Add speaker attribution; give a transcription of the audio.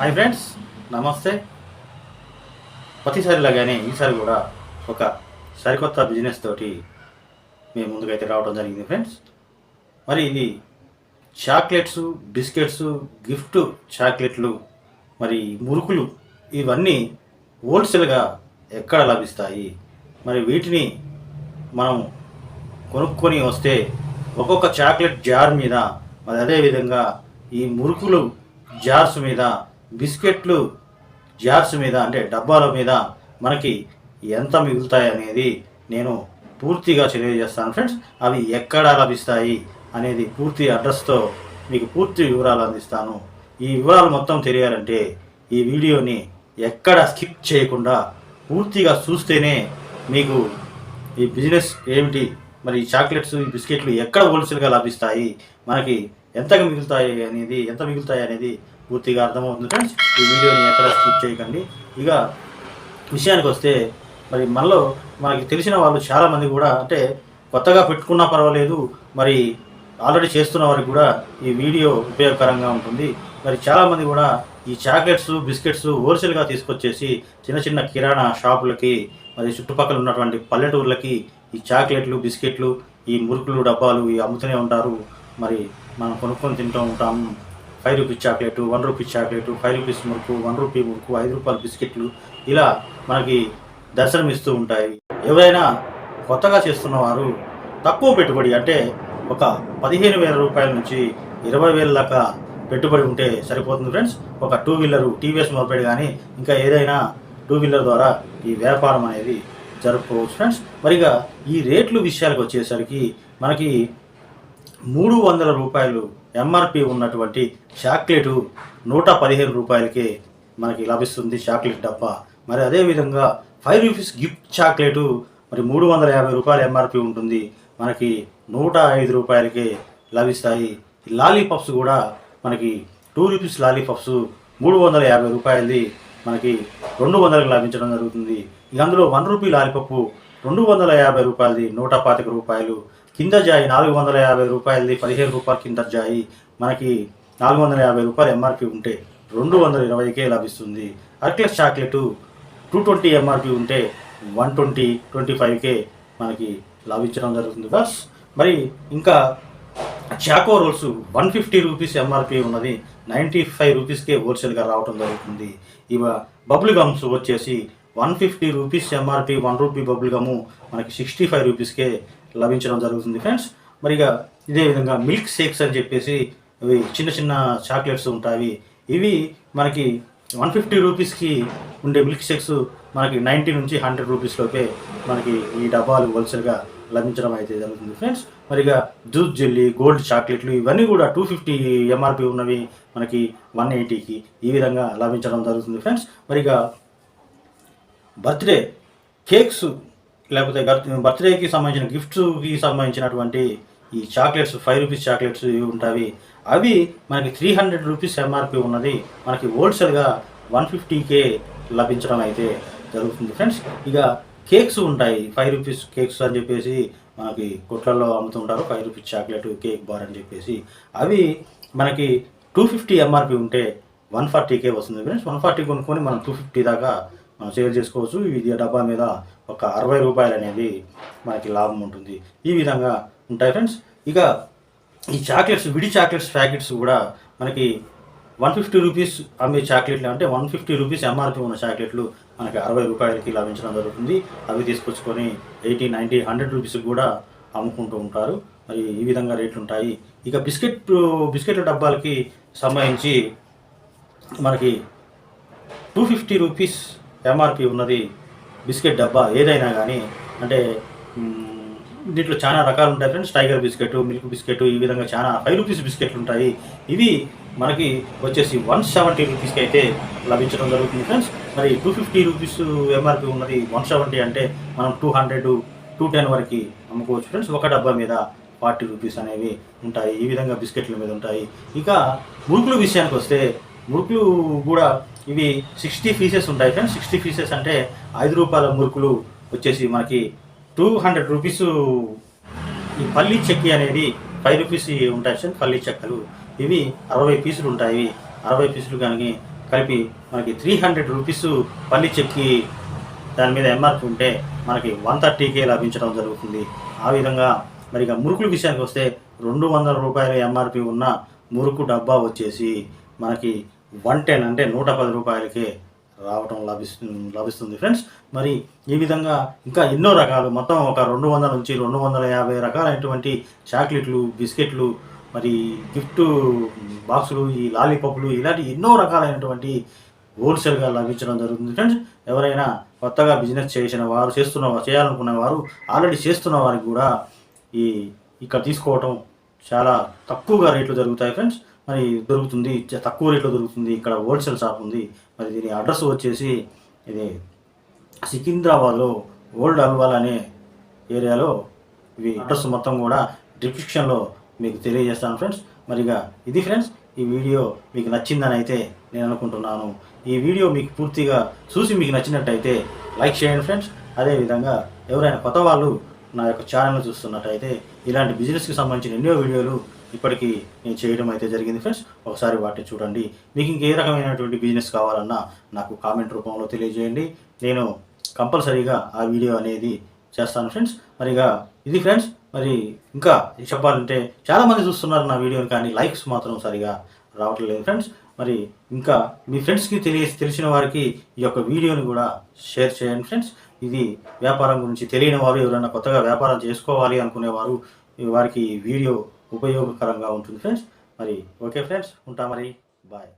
Speaker 1: Hi friends నమస్తే. ప్రతిసారిలాగానే ఈసారి కూడా ఒక సరికొత్త బిజినెస్ తోటి మేము ముందుకైతే రావడం జరిగింది ఫ్రెండ్స్ మరి ఇది చాక్లెట్స్ బిస్కెట్స్ గిఫ్ట్ చాక్లెట్లు మరి మురుకులు ఇవన్నీ హోల్సేల్గా ఎక్కడ లభిస్తాయి? మరి వీటిని మనం కొనుక్కొని వస్తే ఒక్కొక్క చాక్లెట్ జార్ మీద మరి అదేవిధంగా ఈ మురుకులు జార్స్ మీద బిస్కెట్లు జార్స్ మీద అంటే డబ్బాల మీద మనకి ఎంత మిగులుతాయి అనేది నేను పూర్తిగా తెలియజేస్తాను ఫ్రెండ్స్. అవి ఎక్కడ లభిస్తాయి అనేది పూర్తి అడ్రస్తో మీకు పూర్తి వివరాలు అందిస్తాను. ఈ వివరాలు మొత్తం తెలియాలంటే ఈ వీడియోని ఎక్కడ స్కిప్ చేయకుండా పూర్తిగా చూస్తేనే మీకు ఈ బిజినెస్ ఏమిటి మరి ఈ చాక్లెట్స్ ఈ బిస్కెట్లు ఎక్కడ హోల్సేల్గా లభిస్తాయి మనకి ఎంతగా మిగులుతాయి అనేది ఎంత మిగులుతాయి అనేది పూర్తిగా అర్థమవుతుంది ఫ్రెండ్స్. ఈ వీడియోని ఎక్కడ స్కిప్ చేయకండి. ఇక విషయానికి వస్తే మరి మనలో మనకి తెలిసిన వాళ్ళు చాలామంది కూడా అంటే కొత్తగా పెట్టుకున్నా పర్వాలేదు మరి ఆల్రెడీ చేస్తున్న వారికి కూడా ఈ వీడియో ఉపయోగకరంగా ఉంటుంది. మరి చాలామంది కూడా ఈ చాక్లెట్స్ బిస్కెట్స్ హోల్సేల్గా తీసుకొచ్చేసి చిన్న చిన్న కిరాణా షాపులకి మరి చుట్టుపక్కల ఉన్నటువంటి పల్లెటూర్లకి ఈ చాక్లెట్లు బిస్కెట్లు ఈ మురుకులు డబ్బాలు ఇవి అమ్ముతూనే ఉంటారు. మరి మనం కొనుక్కొని తింటూ ఉంటాము five rupees chocolate one rupees chocolate five rupees murukku one rupee murukku ఐదు రూపాయల బిస్కెట్లు ఇలా మనకి దర్శనమిస్తూ ఉంటాయి. ఎవరైనా కొత్తగా చేస్తున్న వారు తక్కువ పెట్టుబడి అంటే ఒక పదిహేను వేల రూపాయల నుంచి ఇరవై వేల దాకా పెట్టుబడి ఉంటే సరిపోతుంది ఫ్రెండ్స్. ఒక టూ వీలరు టీవీఎస్ మొదలుపెట్టి కానీ ఇంకా ఏదైనా టూ వీలర్ ద్వారా ఈ వ్యాపారం అనేది జరుపుకోవచ్చు ఫ్రెండ్స్. మరిగా ఈ రేట్లు విషయాలకు వచ్చేసరికి మనకి మూడు వందల రూపాయలు ఎంఆర్పి ఉన్నటువంటి చాక్లెటు నూట పదిహేను రూపాయలకే మనకి లభిస్తుంది చాక్లెట్ డబ్బా. మరి అదేవిధంగా ఫైవ్ రూపీస్ గిఫ్ట్ చాక్లెటు మరి మూడు వందల యాభై రూపాయలు ఎంఆర్పి ఉంటుంది. మనకి నూట ఐదు రూపాయలకే లభిస్తాయి. ఈ లాలీపాప్స్ కూడా మనకి టూ రూపీస్ లాలీపాప్స్ మూడు వందల యాభై రూపాయలది మనకి రెండు వందలకు లభించడం జరుగుతుంది. ఇక అందులో వన్ రూపీ లాలీపప్పు రెండు వందల యాభై రూపాయలది నూట పాతిక రూపాయలు. కింద జాయి నాలుగు వందల యాభై రూపాయలది పదిహేను రూపాయలు కింద జాయి. మనకి నాలుగు వందల యాభై రూపాయలు ఎంఆర్పి ఉంటే రెండు వందల ఇరవైకే లభిస్తుంది. అర్క్లెస్ చాక్లెట్ టూ ట్వంటీ ఎంఆర్పి ఉంటే వన్ ట్వంటీ ట్వంటీ ఫైవ్కే మనకి లభించడం జరుగుతుంది. బస్ మరి ఇంకా choco rolls one fifty rupees MRP ఉన్నది. నైంటీ ఫైవ్ రూపీస్కే హోల్సేల్గా రావడం జరుగుతుంది. ఇవ బబుల్ గమ్స్ వచ్చేసి one fifty rupees MRP one rupee bubble gum మనకి సిక్స్టీ ఫైవ్ రూపీస్కే లభించడం జరుగుతుంది ఫ్రెండ్స్ మరి ఇక ఇదే విధంగా మిల్క్ షేక్స్ అని చెప్పేసి ఇవి చిన్న చిన్న చాక్లెట్స్ ఉంటాయి. ఇవి మనకి వన్ ఫిఫ్టీ రూపీస్కి ఉండే మిల్క్ షేక్స్ మనకి నైంటీ నుంచి హండ్రెడ్ రూపీస్ లోపే మనకి ఈ డబ్బాలు హోల్సేల్గా లభించడం అయితే జరుగుతుంది ఫ్రెండ్స్ మరిగా జ్యూస్ జెల్లీ గోల్డ్ చాక్లెట్లు ఇవన్నీ కూడా టూ ఫిఫ్టీ ఎంఆర్పి ఉన్నవి మనకి వన్ ఎయిటీకి ఈ విధంగా లభించడం జరుగుతుంది ఫ్రెండ్స్ మరిగా బర్త్డే కేక్స్ లేకపోతే బర్త్డేకి సంబంధించిన గిఫ్ట్స్కి సంబంధించినటువంటి ఈ చాక్లెట్స్ ఫైవ్ రూపీస్ చాక్లెట్స్ ఇవి ఉంటాయి. అవి మనకి త్రీ హండ్రెడ్ రూపీస్ ఎంఆర్పి ఉన్నది. మనకి హోల్సేల్గా వన్ ఫిఫ్టీకే లభించడం అయితే జరుగుతుంది. ఫ్రెండ్స్ ఇక కేక్స్ ఉంటాయి. ఫైవ్ రూపీస్ కేక్స్ అని చెప్పేసి మనకి కొట్లలో అమ్ముతుంటారు. Five rupees chocolate cake bar అని చెప్పేసి. అవి మనకి టూ ఫిఫ్టీ ఎంఆర్పి ఉంటే వన్ ఫార్టీకే వస్తుంది. ఫ్రెండ్స్ వన్ ఫార్టీ కొనుక్కొని మనం టూ ఫిఫ్టీ దాకా సేల్ చేసుకోవచ్చు. ఇది డబ్బా మీద ఒక అరవై రూపాయలు అనేది మనకి లాభం ఉంటుంది. ఈ విధంగా ఉంటాయి ఫ్రెండ్స్. ఇక ఈ చాక్లెట్స్ విడి చాక్లెట్స్ ప్యాకెట్స్ కూడా మనకి వన్ ఫిఫ్టీ రూపీస్ అమ్మే చాక్లెట్లు అంటే వన్ ఫిఫ్టీ రూపీస్ ఎంఆర్పి ఉన్న చాక్లెట్లు మనకి అరవై రూపాయలకి లభించడం జరుగుతుంది. అవి తీసుకొచ్చుకొని ఎయిటీ నైంటీ హండ్రెడ్ రూపీస్ కూడా అమ్ముకుంటూ ఉంటారు. మరి ఈ విధంగా రేట్లు ఉంటాయి. ఇక బిస్కెట్ బిస్కెట్ల డబ్బాలకి సంబంధించి మనకి టూ ఫిఫ్టీ రూపీస్ ఎంఆర్పి ఉన్నది బిస్కెట్ డబ్బా ఏదైనా కానీ అంటే దీంట్లో చాలా రకాలు ఉంటాయి friends. Tiger biscuit milk biscuit ఈ విధంగా చాలా ఫైవ్ రూపీస్ బిస్కెట్లు ఉంటాయి. ఇవి మనకి వచ్చేసి వన్ సెవెంటీ రూపీస్కి అయితే లభించడం జరుగుతుంది ఫ్రెండ్స్. మరి టూ ఫిఫ్టీ రూపీస్ ఎంఆర్పి ఉన్నది వన్ సెవెంటీ అంటే మనం టూ హండ్రెడ్ టూ టెన్ వరకు అమ్ముకోవచ్చు ఫ్రెండ్స్. ఒక డబ్బా మీద ఫార్టీ రూపీస్ అనేవి ఉంటాయి. ఈ విధంగా బిస్కెట్ల మీద ఉంటాయి. ఇక మురుకులు విషయానికి వస్తే మురుకులు కూడా ఇవి సిక్స్టీ పీసెస్ ఉంటాయి ఫ్రెండ్స్. సిక్స్టీ పీసెస్ అంటే ఐదు రూపాయల మురుకులు వచ్చేసి మనకి టూ హండ్రెడ్ రూపీస్ ఈ పల్లి చెక్కి అనేది ఫైవ్ రూపీస్ ఉంటాయి ఫ్రెండ్స్ పల్లి చెక్కలు. ఇవి అరవై పీసులు ఉంటాయి. అరవై పీసులు కానీ కలిపి మనకి త్రీ హండ్రెడ్ రూపీస్ పల్లి చెక్కి దాని మీద ఎంఆర్పి ఉంటే మనకి వన్ థర్టీకే లభించడం జరుగుతుంది. ఆ విధంగా మరి ఇక మురుకుల విషయానికి వస్తే రెండు వందల రూపాయల ఎంఆర్పి ఉన్న మురుకు డబ్బా వచ్చేసి మనకి వన్ టెన్ అంటే నూట పది రూపాయలకే రావటం లభిస్తుంది లభిస్తుంది ఫ్రెండ్స్. మరి ఈ విధంగా ఇంకా ఎన్నో రకాలు మొత్తం ఒక రెండు వందల నుంచి రెండు వందల యాభై రకాలైనటువంటి చాక్లెట్లు బిస్కెట్లు మరి గిఫ్ట్ బాక్సులు ఈ లాలీపాప్లు ఇలాంటి ఎన్నో రకాలైనటువంటి హోల్సేల్గా లభించడం జరుగుతుంది ఫ్రెండ్స్. ఎవరైనా కొత్తగా బిజినెస్ చేసిన వారు చేస్తున్న చేయాలనుకున్న వారు ఆల్రెడీ చేస్తున్న వారికి కూడా ఈ ఇక్కడ తీసుకోవటం చాలా తక్కువగా రేట్లు జరుగుతాయి ఫ్రెండ్స్. మరి దొరుకుతుంది తక్కువ రేట్లో దొరుకుతుంది ఇక్కడ హోల్సేల్ షాప్ ఉంది. మరి దీని అడ్రస్ వచ్చేసి ఇది సికింద్రాబాద్లో ఓల్డ్ అల్వాల్ అనే ఏరియాలో ఇవి అడ్రస్ మొత్తం కూడా డిస్క్రిప్షన్లో మీకు తెలియజేస్తాను ఫ్రెండ్స్. మరిగా ఇది ఫ్రెండ్స్ ఈ వీడియో మీకు నచ్చిందని అయితే నేను అనుకుంటున్నాను. ఈ వీడియో మీకు పూర్తిగా చూసి మీకు నచ్చినట్టయితే లైక్ చేయండి ఫ్రెండ్స్. అదేవిధంగా ఎవరైనా కొత్త వాళ్ళు నా యొక్క ఛానల్ చూస్తున్నట్టయితే ఇలాంటి బిజినెస్కి సంబంధించిన ఎన్నో వీడియోలు ఇప్పటికీ నేను చేయడం అయితే జరిగింది ఫ్రెండ్స్. ఒకసారి వాటిని చూడండి. మీకు ఇంకే రకమైనటువంటి బిజినెస్ కావాలన్నా నాకు కామెంట్ రూపంలో తెలియజేయండి. నేను కంపల్సరీగా ఆ వీడియో అనేది చేస్తాను ఫ్రెండ్స్. మరిగా ఇది ఫ్రెండ్స్. మరి ఇంకా చెప్పాలంటే చాలామంది చూస్తున్నారు నా వీడియోని కానీ లైక్స్ మాత్రం సరిగా రావట్లేదు ఫ్రెండ్స్. మరి ఇంకా మీ ఫ్రెండ్స్కి తెలియ తెలిసిన వారికి ఈ యొక్క వీడియోని కూడా షేర్ చేయండి ఫ్రెండ్స్. ఇది వ్యాపారం గురించి తెలియని వారు ఎవరైనా కొత్తగా వ్యాపారం చేసుకోవాలి అనుకునేవారు వారికి ఈ వీడియో ఉపయోగకరంగా ఉంటుంది ఫ్రెండ్స్ మరి ఓకే ఫ్రెండ్స్ ఉంటా మరి. బాయ్